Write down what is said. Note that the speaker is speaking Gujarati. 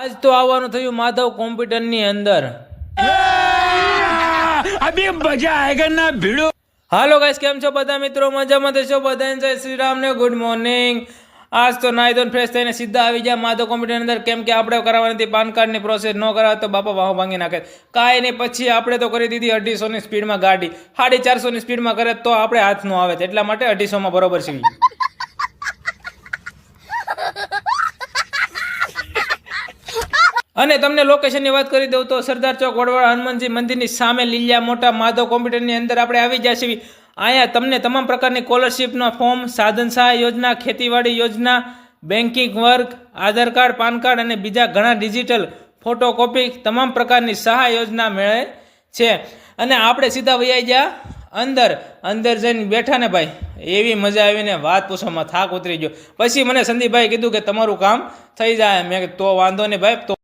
આજ તો આવવાનું થયું માધવ કોમ્પ્યુટરની અંદર હાલો ગાઈસ કેમ છો બધા મિત્રો? મજામાં થશો બધાને જય શ્રી રામ ને ગુડ મોર્નિંગ આજ તો નાઈ ધોન ફ્રેશ થઈને સીધા આવી ગયા માધવ કોમ્પ્યુટર અંદર. કેમ કે આપણે કરાવવાની હતી પાન કાર્ડની પ્રોસેસ ન કરાવે તો બાપા વાહ ભાંગી નાખે. કાંઈ નહીં પછી આપણે તો કરી દીધી અઢીસોની સ્પીડમાં ગાડી. સાડી ચારસોની સ્પીડમાં કરે તો આપણે હાથ ન આવે એટલા માટે અઢીસોમાં બરોબર સીવી અને તમને લોકેશનની વાત કરી દઉં તો સરદાર ચોક વડવાળા હનુમાનજી મંદિરની સામે લીલિયા મોટા માધવ કોમ્પ્યુટરની અંદર આપણે આવી જશે અહીંયા તમને તમામ પ્રકારની સ્કોલરશીપના ફોર્મ સાધન સહાય યોજના, ખેતીવાડી યોજના banking work Aadhaar card, PAN card અને બીજા ઘણા ડિજિટલ ફોટોકોપી તમામ પ્રકારની સહાય યોજના મળે છે. અને આપણે સીધા વૈયા ગયા અંદર અંદર જઈને બેઠા ને ભાઈ. એવી મજા આવીને વાત પૂછવામાં થાક ઉતરી ગયો. પછી મને સંદીપભાઈ કીધું કે તમારું કામ થઈ જાય. મેં તો વાંધો નહીં ભાઈ, તો